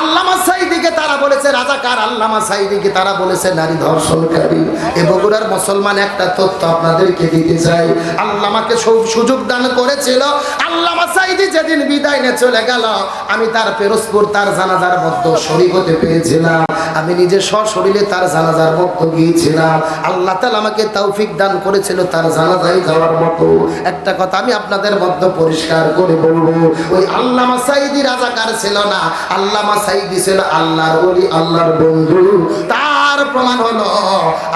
আল্লামা তারা বলেছে তারা বলেছে নারী ধর্ষণকারী। মুসলমান একটা তথ্য আল্লামাকে সুযোগ দান করেছিল আল্লামা সাইদি যেদিন বিদায় নিয়ে চলে গেল, আমি তার পেরোজপুর, তার জানাজার মধ্যে শরীর হতে আমি নিজে সশরীরে তার জানাজার মধ্যে গিয়েছিলাম। আল্লাহ তালা আমাকে তৌফিক দান করেছিল তার জানাজায় যাওয়ার মতো। একটা কথা আমি আপনাদের মধ্যে পরিষ্কার করে বলব, ওই আল্লামা সাইদি রাজাকার ছিল না, আল্লামা সাইদি ছিল আল্লাহর ওলি, আল্লাহর বন্ধু। তার প্রমাণ হলো,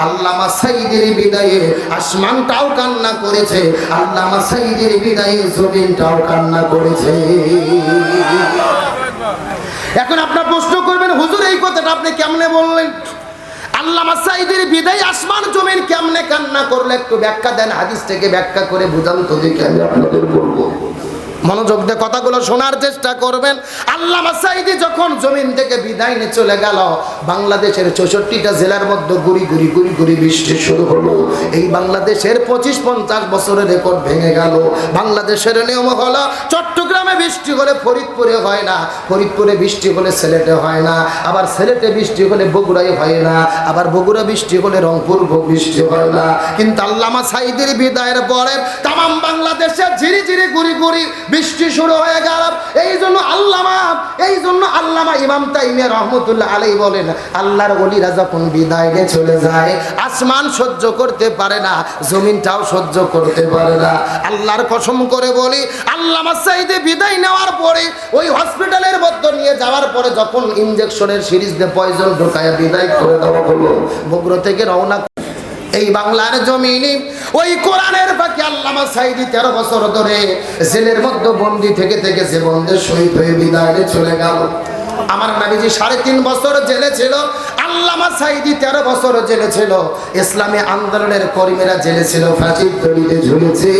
আল্লামা সাইদির বিদায়ে আসমানটাও কান্না করেছে, আল্লামা সাইদির বিদায়ে জমিনটাও কান্না করেছে। এখন আপনার প্রশ্ন করবেন, হুজুর, এই কথাটা আপনি কেমনে বললেন? আল্লামা সাইদের বিদায় আসমান, জমিন কেমনে কান্না করলে? একটু ব্যাখ্যা দেন, হাদিস থেকে ব্যাখ্যা করে বুঝান তো দেখি আমি আপনাদের বলব মনোযোগ দিয়ে কথাগুলো শোনার চেষ্টা করবেন। আল্লামা সাইদি যখন জমিন থেকে বিদায় নিয়ে চলে গেল, বাংলাদেশের চৌষট্টিটা জেলার মধ্যে গুড়ি গুড়ি গুড়ি গুড়ি বৃষ্টি শুরু হলো। এই বাংলাদেশের পঁচিশ পঞ্চাশ বছরের রেকর্ড ভেঙে গেল। বাংলাদেশের নিয়ম হলো, চট্টগ্রামে বৃষ্টি হলে ফরিদপুরে হয় না, ফরিদপুরে বৃষ্টি হলে সিলেটে হয় না, আবার সিলেটে বৃষ্টি হলে বগুড়ায় হয় না, আবার বগুড়া বৃষ্টি হলে রংপুর বৃষ্টি হয় না। কিন্তু আল্লামা সাইদের বিদায়ের পরে তামাম বাংলাদেশে ঝিরি ঝিরি গুড়ি গুড়ি বৃষ্টি শুরু হয়ে গেল। এই জন্য আল্লামা, এই জন্য আল্লামা ইমাম তাইমিয়া রহমতুল্লাহ আলাই বলেন, আল্লাহর ওলিরা যখন বিদায় নিয়ে চলে যায়, আসমান সহ্য করতে পারে না, জমিনটাও সহ্য করতে পারে না। আল্লাহর কসম করে বলি, আল্লামা সাইদে বিদায় নেওয়ার পরে, ওই হসপিটালের মধ্যে নিয়ে যাওয়ার পরে যখন ইঞ্জেকশনের সিরিজ দিয়ে পয়জন ঢোকায় বিদায় করে দেওয়া হলো, বগুড়া থেকে রওনা এই বাংলার জমিনে, ওই কোরআনের বাকি আল্লামা সাইদি তেরো বছর ধরে জেলের মধ্যে বন্দি থেকে থেকে যে বন্ধের শহীদ হয়ে বিদায় চলে গেল। আমার নাবিজি সাড়ে তিন বছর জেলে ছিল, আল্লামা সাইদি তেরো বছর জেলে ছিল, ইসলামী আন্দোলনের কর্মীরা জেলে ছিল, ফাঁসির ঝুলেছে।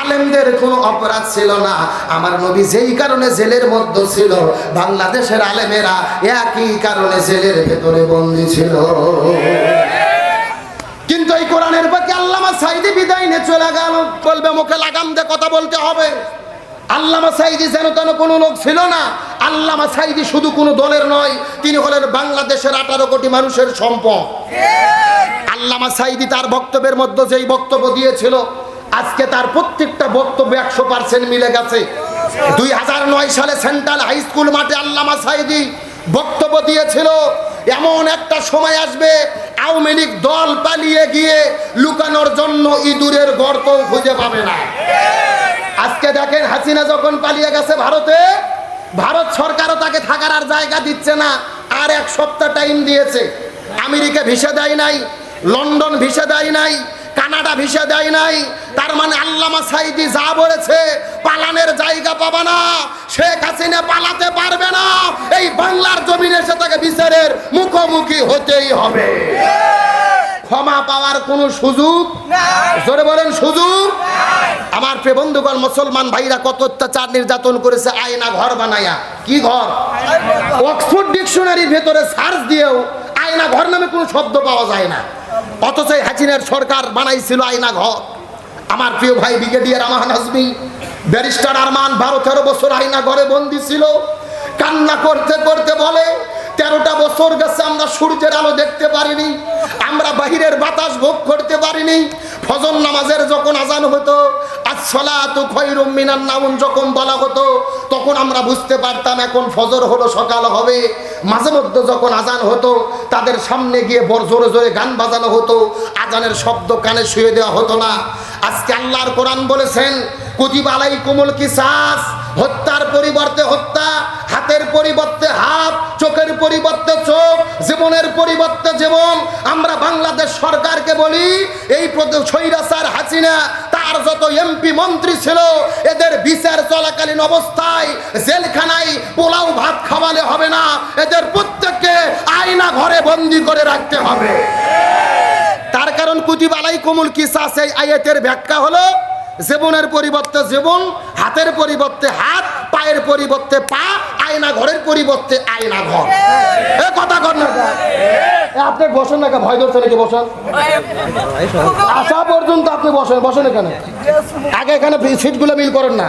আলেমদের কোনো অপরাধ ছিল না, আমার নবী যেই কারণে জেলের মধ্যে ছিল, বাংলাদেশের আলেমেরা একই কারণে জেলের ভেতরে বন্দী ছিল। কিন্তু এই কোরআনের বাকি আল্লামা সাইদি বিদায় নিয়ে চলে গেল। বলবে, মুখে লাগাম দিয়ে কথা বলতে হবে। আল্লামা সাইদি যেন তেন কোনো লোক ছিল না। আল্লামা সাইদি শুধু কোনো দলের নয়, তিনি হলেন বাংলাদেশের আঠারো কোটি মানুষের সম্পদ। আল্লামা সাইদি তার বক্তব্যের মধ্যে যেই বক্তব্য দিয়েছিল, আজকে তার প্রত্যেকটা বক্তব্য একশো পার্সেন্ট মিলে গেছে। দুই হাজার নয় সালে সেন্ট্রাল হাই স্কুল মাঠে আল্লামা সাইদি বক্তব্য দিয়েছিল, এমন একটা সময় আসবে আওয়ামী লীগ দল পালিয়ে গিয়ে লুকানোর জন্য ইঁদুরের গর্ত খুঁজে পাবে না। আজকে দেখেন হাসিনা যখন পালিয়ে গেছে ভারতে, ভারত সরকারও তাকে থাকার আর জায়গা দিচ্ছে না, আর এক সপ্তাহ টাইম দিয়েছে। আমেরিকা ভিসা দেয় নাই, লন্ডন ভিসা দেয় নাই, কানাডা ভিসা দেয় নাই তার মানে আল্লামা সাইদি যা বলেছে, পালানের জায়গা পাবে না। শেখ হাসিনা পালাতে পারবে না। এই বাংলার জমিনে সে তাকে বিচারের মুখোমুখি হতেই হবে। ক্ষমা পাওয়ার কোনো সুযোগ? জোরে বলেন, সুযোগ? আমার প্রিয় বন্ধুগণ, মুসলমান ভাইরা কত অত্যাচার নির্যাতন করেছে, আয়না ঘর বানায়া। কি ঘর? অক্সফোর্ড ডিকশনারির ভেতরে সার্চ দিয়েও আয়না ঘর নামে কোনো শব্দ পাওয়া যায় না। অথচ হাসিনার সরকার বানাইছিল আয়না ঘর। আমার প্রিয় ভাই ব্রিগেডিয়ার আমান হাসমি, ব্যারিস্টার আরমান বারো তেরো বছর আইনা ঘরে বন্দি ছিল। কান্না করতে করতে বলে, তেরোটা বছর গেছে আমরা সূর্যের আলো দেখতে পারিনি, আমরা বাহিরের বাতাস ভোগ করতে পারিনি। ফজর নামাজের যখন আজান হতো মিনান নাউন যখন বলা হতো, তখন আমরা বুঝতে পারতাম এখন ফজর হলো সকাল হবে। মাঝে মধ্যে যখন আজান হতো, তাদের সামনে গিয়ে বড় জোরে জোরে গান বাজানো হতো। আজানের শব্দ কানে শুয়ে দেওয়া হতো না। আজকে আল্লাহর কোরআন বলেছেন, কুতিব আলাই কোমল কি শ্বাস হত্যার পরিবর্তে হত্যা, হাতের পরিবর্তে হাত, চোখের পরিবর্তে চোখ, জীবনের পরিবর্তে জীবন। আমরা বাংলাদেশ সরকারকে বলি, এই স্বৈরাচার হাসিনা, তার যত এমপি মন্ত্রী ছিল, এদের বিচার চলাকালীন অবস্থায় জেলখানায় পোলাও ভাত খাওয়ালে হবে না, এদের প্রত্যেককে আয়না ঘরে বন্দি করে রাখতে হবে। তার কারণ কুতিবালাই কোমল কিসা, সেই আয়াতের ব্যাখ্যা হলো জীবনের পরিবর্তে জীবন, হাতের পরিবর্তে হাত, পায়ের পরিবর্তে পা, আয়না ঘরের পরিবর্তে আয়না ঘর। এ কথা কর না। আপনি বসেন না? ভয় ধরছে নাকি? বসেন। আসা পর্যন্ত আপনি বসেন। বসেন এখানে। আগে এখানে সিটগুলো মিল করেন না।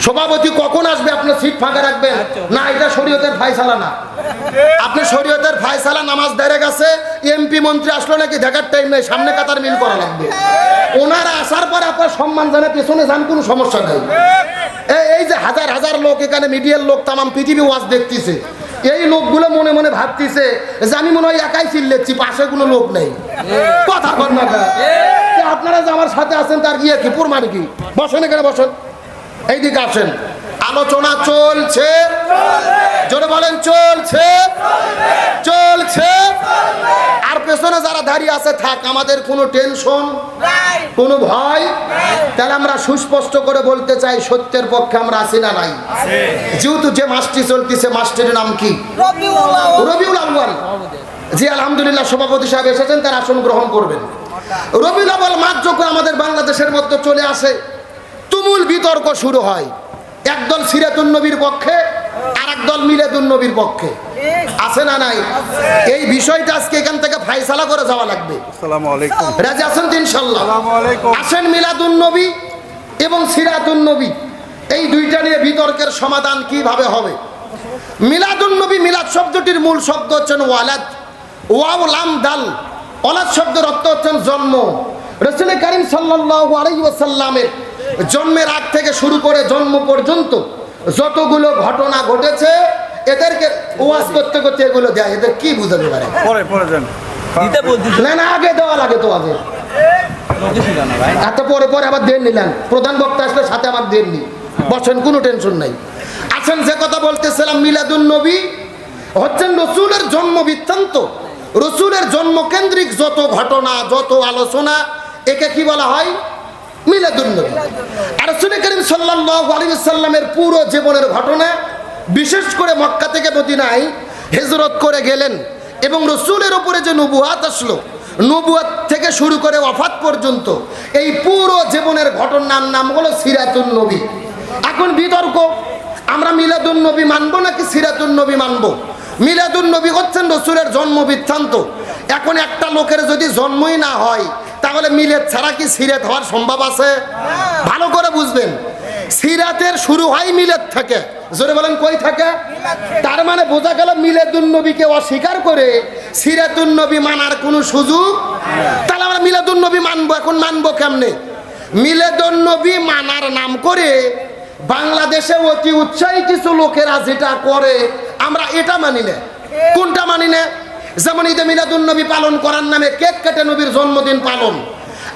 সভাপতি কখন আসবে? আপনার সিট ফাঁকা রাখবেন? না এটা শরীয়তের ফায়সালা না। আপনি শরীয়তের ফায়সালা নামাজ দাঁড়ে গেছে এমপি মন্ত্রী আসলো নাকি দেখার টাইম নেই সামনে কাতার মিল করা লাগবে। ওনারা আসার পর আপনার সম্মান জানে পেছনে যান কোনো সমস্যা নেই। এই- যে হাজার হাজার লোক এখানে মিডিয়ার লোক তামাম পৃথিবী ওয়াজ দেখতেছে। এই লোকগুলো মনে মনে ভাবতেছে যে আমি মনে হয় একাই চিল্লেছি পাশে কোনো লোক নেই। কথা কর না। আপনারা যে আমার সাথে আছেন তার ইয়ে কি প্রমাণ কি? বসেন এখানে বসেন। এইদিকে আসেন। আলোচনা চলছে। জোরে বলেন, চলছে। চলছে। আর পেছনে যারা দাঁড়িয়ে আছে, থাক, আমাদের কোনো টেনশন, কোনো ভয়। তাহলে আমরা সুস্পষ্ট করে বলতে চাই, সত্যের পক্ষে আমরা আছি না নাই? যেহেতু যে মাসটি চলতেছে, মাসটির নাম কি? রবিউল আউয়াল। জি, আলহামদুলিল্লাহ, সভাপতি সাহেব এসেছেন, তার আসন গ্রহণ করবেন। রবিউল আউয়াল মাস যখন আমাদের বাংলাদেশের মধ্যে চলে আসে তুমুল বিতর্ক শুরু হয়। একদল সিরাতুন নবীর পক্ষে আর একদল মিলাদুন নবীর পক্ষে। আছে না নাই? এই বিষয়টা আজকে এখান থেকে ফাইসালা করে যাওয়া লাগবে। আসসালামু আলাইকুম। রাজি আছেন ইনশাল্লাহ? আসেন মিলাদুন নবী এবং সিরাতুন নবী। এই দুইটা নিয়ে বিতর্কের সমাধান কীভাবে হবে? মিলাদুন নবী মিলাদ শব্দটির মূল শব্দ হচ্ছেন ওয়ালাদ। ওয়াও লাম দাল। ওয়ালাদ শব্দের অর্থ হচ্ছেন জন্ম। রসুল করিম সাল্লাল্লাহু আলাইহি ওয়াসাল্লামের জন্মের আগ থেকে শুরু করে জন্ম পর্যন্ত যতগুলো ঘটনা ঘটেছে এদেরকে ওয়াজ করতে করতে এগুলো দেয় এদের কি বুঝাতে পারে? পরে পরে যান দিতে বলতেছিল না না আগে দেওয়া লাগে তো আগে। এত পরে পরে আবার দেন নিলেন। প্রধান বক্তা আসলে সাথে আবার দেননি। বসেন কোনো টেনশন নাই। আছেন যে কথা বলতেছিলাম মিলাদুন নবী। হচ্ছেন রসুলের জন্ম বৃত্তান্ত। রসুলের জন্মকেন্দ্রিক যত ঘটনা যত আলোচনা একে কি বলা হয়? মিলাদুন নবী আর রসুল করিম সাল্লাল্লাহু আলাইহি সাল্লামের পুরো জীবনের ঘটনা, বিশেষ করে মক্কা থেকে মদিনায় হিজরত করে গেলেন এবং রসুলের উপরে যে নবুয়াত আসলো, নবুয়াত থেকে শুরু করে ওয়াফাত পর্যন্ত এই পুরো জীবনের ঘটনার নাম হলো সিরাতুন নবী এখন বিতর্ক, আমরা মিলাদুন নবী মানবো নাকি সিরাতুন নবী মানবো? মিলাদুন নবী হচ্ছেন রসুলের জন্ম বৃত্তান্ত। এখন একটা লোকের যদি জন্মই না হয় তাহলে মিলেদ ছাড়া কি সিরাত হওয়ার সম্ভব আছে? ভালো করে বুঝবেন। সিরাতের শুরু হয় মিলেদ থেকে। জোরে বলেন কই থাকে? তার মানে বোঝা গেল মিলেদুন নবীকে অস্বীকার করে সিরাতুন নবী মানার কোনো সুযোগ তাহলে আমরা মিলাদুন নবী মানবো এখন মানবো কেমনে? মিলেদুন নবী মানার নাম করে বাংলাদেশে অতি উৎসাহী কিছু লোকেরা যেটা করে আমরা এটা মানি না। কোনটা মানি না? যেমন ঈদে মিলাদুন নবী পালন করার নামে কেক কেটে নবীর জন্মদিন পালন।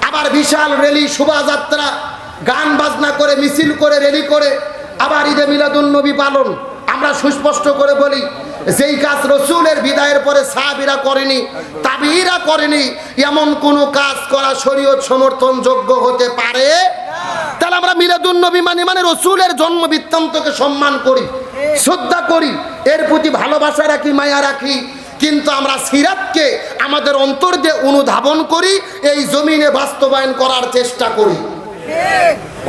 আবার বিশাল রেলি, শোভাযাত্রা, গান বাজনা করে, মিছিল করে, রেলি করে, আবার ঈদে মিলাদুন নবী পালন। আমরা সুস্পষ্ট করে বলি, যেই কাজ রসুলের বিদায়ের পরে সাহাবিরা করেনি তাবিরা করেনি, এমন কোন কাজ করা শরীয়ত সমর্থন যোগ্য হতে পারে? তাহলে আমরা মিলাদুন নবী মানে মানে রসুলের জন্ম বৃত্তান্তকে সম্মান করি, শ্রদ্ধা করি, এর প্রতি ভালোবাসা রাখি, মায়া রাখি কিন্তু আমরা সিরাতকে আমাদের অন্তর দিয়ে অনুধাবন করি, এই জমিনে বাস্তবায়ন করার চেষ্টা করি।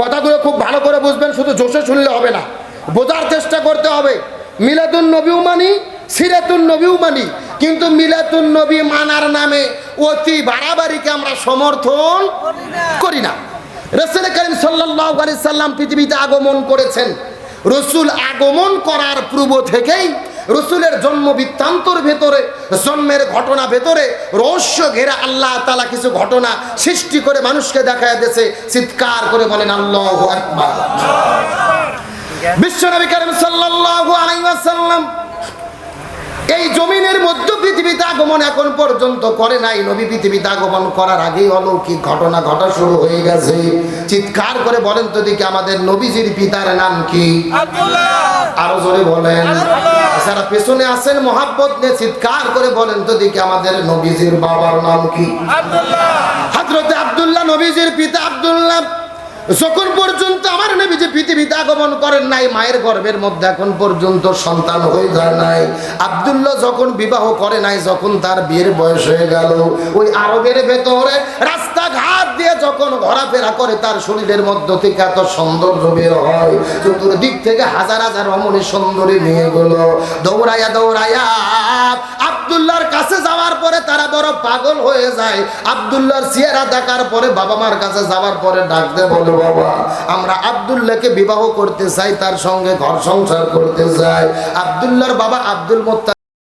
কথাগুলো খুব ভালো করে বুঝবেন, শুধু জোশে শুনলে হবে না। বোঝার চেষ্টা করতে হবে, মিলাদুন নবীও মানি, সিরাতুন নবীও মানি, কিন্তু মিলাতুন নবী মানার নামে অতি বাড়াবাড়িকে আমরা সমর্থন করি না। রসুল করিম সাল্লাল্লাহু আলাইহি সাল্লাম পৃথিবীতে আগমন করেছেন। রসুল আগমন করার পূর্ব থেকেই রসুলের জন্ম বৃত্তান্তর ভেতরে জন্মের ঘটনা ভেতরে রহস্য ঘেরা আল্লাহ তালা কিছু ঘটনা সৃষ্টি করে মানুষকে দেখায় দিয়েছে চিৎকার করে বলেন আল্লাহ বিশ্বনবী করিম সাল্লাল্লাহু আলাইহি ওয়াসাল্লাম এই জমিনের মধ্য পৃথিবীতে আগমন এখন পর্যন্ত করে নাই। নবী পৃথিবীতে আগমন করার আগেই অলৌকিক ঘটনা ঘটা শুরু হয়ে গেছে। চিৎকার করে বলেন তো দেখি আমাদের নবীজির পিতার নাম কি? আরও জোরে বলেন। যারা পেছনে আছেন মহাব্বত নিয়ে চিৎকার করে বলেন তো দেখি আমাদের নবীজির বাবার নাম কি? হাজরতে আব্দুল্লাহ নবীজির পিতা আব্দুল্লাহ। যখন পর্যন্ত পৃথিবীতে আগমন করেন নাই, মায়ের গর্ভের মধ্যে এখন পর্যন্ত সন্তান হয়ে যায় নাই। আব্দুল্লাহ যখন বিবাহ করে নাই, যখন তার বিয়ের বয়স হয়ে গেল, ওই আরবের ভেতরে রাস্তাঘাট দিয়ে যখন ঘোরাফেরা করে, তার শরীরের মধ্য থেকে এত সৌন্দর্য বের হয়। চতুর্দিক থেকে হাজার হাজার রমণী সুন্দরী মেয়েগুলো দৌড়াইয়া দৌড়াইয়া আব্দুল্লাহর কাছে যাওয়ার পরে তারা বড় পাগল হয়ে যায়। আবদুল্লার চেহারা দেখার পরে বাবা মার কাছে যাওয়ার পরে ডাক দে বলে বাবা, আমরা আবদুল্লাহকে বিবাহ করতে চাই, তার সঙ্গে ঘর সংসার করতে চাই। আবদুল্লার বাবা আব্দুল মোত্তা